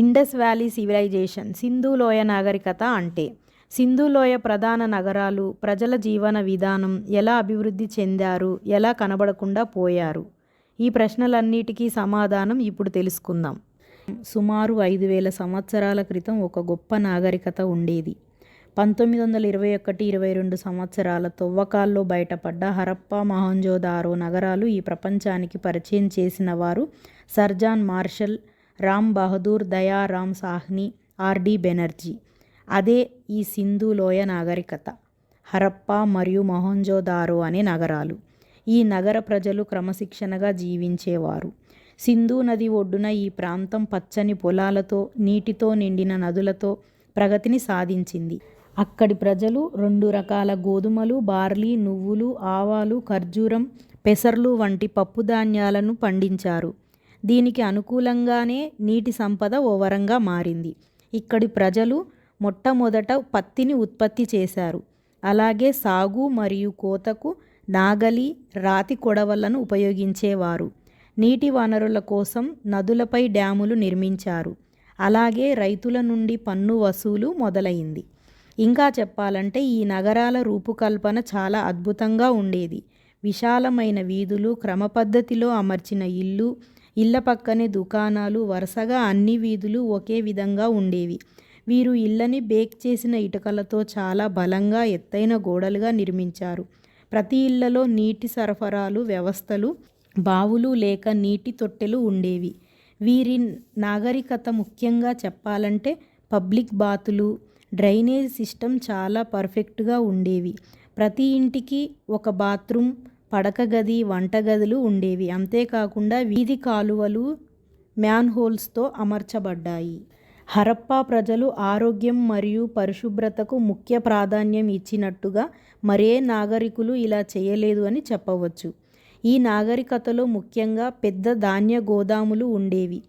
Indus valley civilisation Sindhu లోయ నాగరికత అంటే సింధు లోయ ప్రధాన నగరాలు ప్రజల జీవన విధానం ఎలా అభివృద్ధి చెందారు ఎలా కనబడకుండా పోయారు? ఈ ప్రశ్నలన్నిటికీ సమాధానం ఇప్పుడు తెలుసుకుందాం. సుమారు ఐదు వేల సంవత్సరాల క్రితం ఒక గొప్ప నాగరికత ఉండేది. పంతొమ్మిది వందల ఇరవై ఒకటి ఇరవై రెండు సంవత్సరాల తవ్వకాల్లో బయటపడ్డ హరప్ప మహంజోదారో నగరాలు ఈ ప్రపంచానికి పరిచయం చేసిన వారు sir John Marshall Ram Bahadur Dayaram Sahni R D Banerjee. అదే ఈ సింధు లోయ నాగరికత. హరప్ప మరియు మొహంజోదారో అనే నగరాలు. ఈ నగర ప్రజలు క్రమశిక్షణగా జీవించేవారు. సింధు నది ఒడ్డున ఈ ప్రాంతం పచ్చని పొలాలతో నీటితో నిండిన నదులతో ప్రగతిని సాధించింది. అక్కడి ప్రజలు రెండు రకాల గోధుమలు బార్లీ నువ్వులు ఆవాలు ఖర్జూరం పెసర్లు వంటి పప్పుధాన్యాలను పండించారు. దీనికి అనుకూలంగానే నీటి సంపద ఓ వరంగా మారింది. ఇక్కడి ప్రజలు మొట్టమొదట పత్తిని ఉత్పత్తి చేశారు. అలాగే సాగు మరియు కోతకు నాగలి రాతి కొడవలను ఉపయోగించేవారు. నీటి వనరుల కోసం నదులపై డ్యాములు నిర్మించారు. అలాగే రైతుల నుండి పన్ను వసూలు మొదలైంది. ఇంకా చెప్పాలంటే ఈ నగరాల రూపుకల్పన చాలా అద్భుతంగా ఉండేది. విశాలమైన వీధులు క్రమపద్ధతిలో అమర్చిన ఇల్లు ఇళ్ళ పక్కనే దుకాణాలు వరుసగా అన్ని వీధులు ఒకే విధంగా ఉండేవి. వీరు ఇళ్ళని బేక్ చేసిన ఇటుకలతో చాలా బలంగా ఎత్తైన గోడలుగా నిర్మించారు. ప్రతి ఇళ్ళలో నీటి సరఫరాలు వ్యవస్థలు బావులు లేక నీటి తొట్టెలు ఉండేవి. వీరి నాగరికత ముఖ్యంగా చెప్పాలంటే పబ్లిక్ బాతులు డ్రైనేజ్ సిస్టమ్ చాలా పర్ఫెక్ట్గా ఉండేవి. ప్రతి ఇంటికి ఒక బాత్రూమ్ పడక గది వంటగదులు ఉండేవి. అంతేకాకుండా వీధి కాలువలు మ్యాన్హోల్స్తో అమర్చబడ్డాయి. హరప్పా ప్రజలు ఆరోగ్యం మరియు పరిశుభ్రతకు ముఖ్య ప్రాధాన్యం ఇచ్చినట్టుగా మరే నాగరికులు ఇలా చేయలేదు అని చెప్పవచ్చు. ఈ నాగరికతలో ముఖ్యంగా పెద్ద ధాన్య గోదాములు ఉండేవి.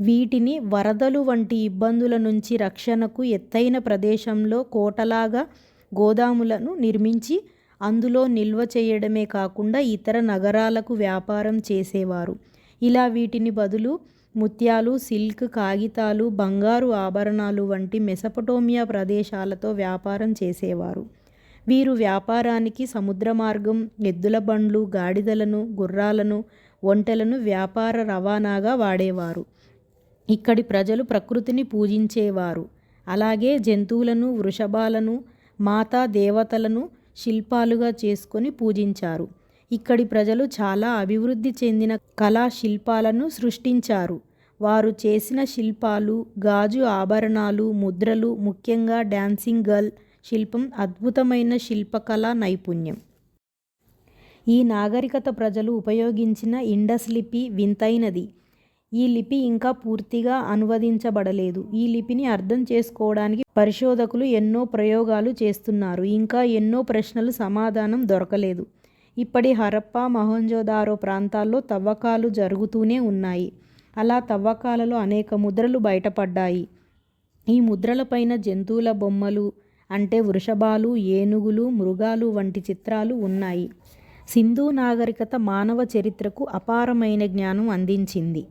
వీటిని వరదలు వంటి ఇబ్బందుల నుంచి రక్షణకు ఎత్తైన ప్రదేశంలో కోటలాగా గోదాములను నిర్మించి అందులో నిల్వ చేయడమే కాకుండా ఇతర నగరాలకు వ్యాపారం చేసేవారు. ఇలా వీటిని బదులు ముత్యాలు సిల్క్ కాగితాలు బంగారు ఆభరణాలు వంటి మెసపటోమియా ప్రదేశాలతో వ్యాపారం చేసేవారు. వీరు వ్యాపారానికి సముద్ర మార్గం ఎద్దుల బండ్లు గాడిదలను గుర్రాలను ఒంటెలను వ్యాపార రవాణాగా వాడేవారు. ఇక్కడి ప్రజలు ప్రకృతిని పూజించేవారు. అలాగే జంతువులను వృషభాలను మాతా దేవతలను శిల్పాలుగా చేసుకొని పూజించారు. ఇక్కడి ప్రజలు చాలా అభివృద్ధి చెందిన కళా శిల్పాలను సృష్టించారు. వారు చేసిన శిల్పాలు గాజు ఆభరణాలు ముద్రలు ముఖ్యంగా డ్యాన్సింగ్ గర్ల్ శిల్పం అద్భుతమైన శిల్పకళా నైపుణ్యం. ఈ నాగరికత ప్రజలు ఉపయోగించిన ఇండస్ లిపి వింతైనది. ఈ లిపి ఇంకా పూర్తిగా అనువదించబడలేదు. ఈ లిపిని అర్థం చేసుకోవడానికి పరిశోధకులు ఎన్నో ప్రయోగాలు చేస్తున్నారు. ఇంకా ఎన్నో ప్రశ్నలు సమాధానం దొరకలేదు. ఇప్పటి హరప్ప మహంజోదారో ప్రాంతాల్లో తవ్వకాలు జరుగుతూనే ఉన్నాయి. అలా తవ్వకాలలో అనేక ముద్రలు బయటపడ్డాయి. ఈ ముద్రలపైన జంతువుల బొమ్మలు అంటే వృషభాలు ఏనుగులు మృగాలు వంటి చిత్రాలు ఉన్నాయి. సింధు నాగరికత మానవ చరిత్రకు అపారమైన జ్ఞానం అందించింది.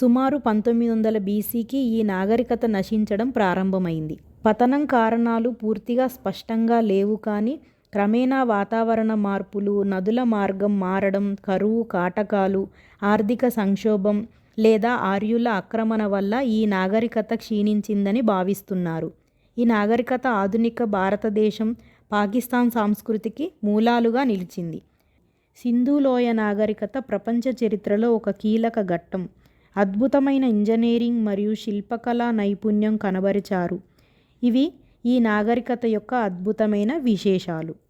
సుమారు పంతొమ్మిది వందల బీసీకి ఈ నాగరికత నశించడం ప్రారంభమైంది. పతనం కారణాలు పూర్తిగా స్పష్టంగా లేవు కానీ క్రమేణా వాతావరణ మార్పులు నదుల మార్గం మారడం కరువు కాటకాలు ఆర్థిక సంక్షోభం లేదా ఆర్యుల ఆక్రమణ వల్ల ఈ నాగరికత క్షీణించిందని భావిస్తున్నారు. ఈ నాగరికత ఆధునిక భారతదేశం పాకిస్తాన్ సంస్కృతికి మూలాలుగా నిలిచింది. సింధు లోయ నాగరికత ప్రపంచ చరిత్రలో ఒక కీలక ఘట్టం. అద్భుతమైన ఇంజనీరింగ్ మరియు శిల్పకళా నైపుణ్యం కనబరిచారు. ఇవి ఈ నాగరికత యొక్క అద్భుతమైన విశేషాలు.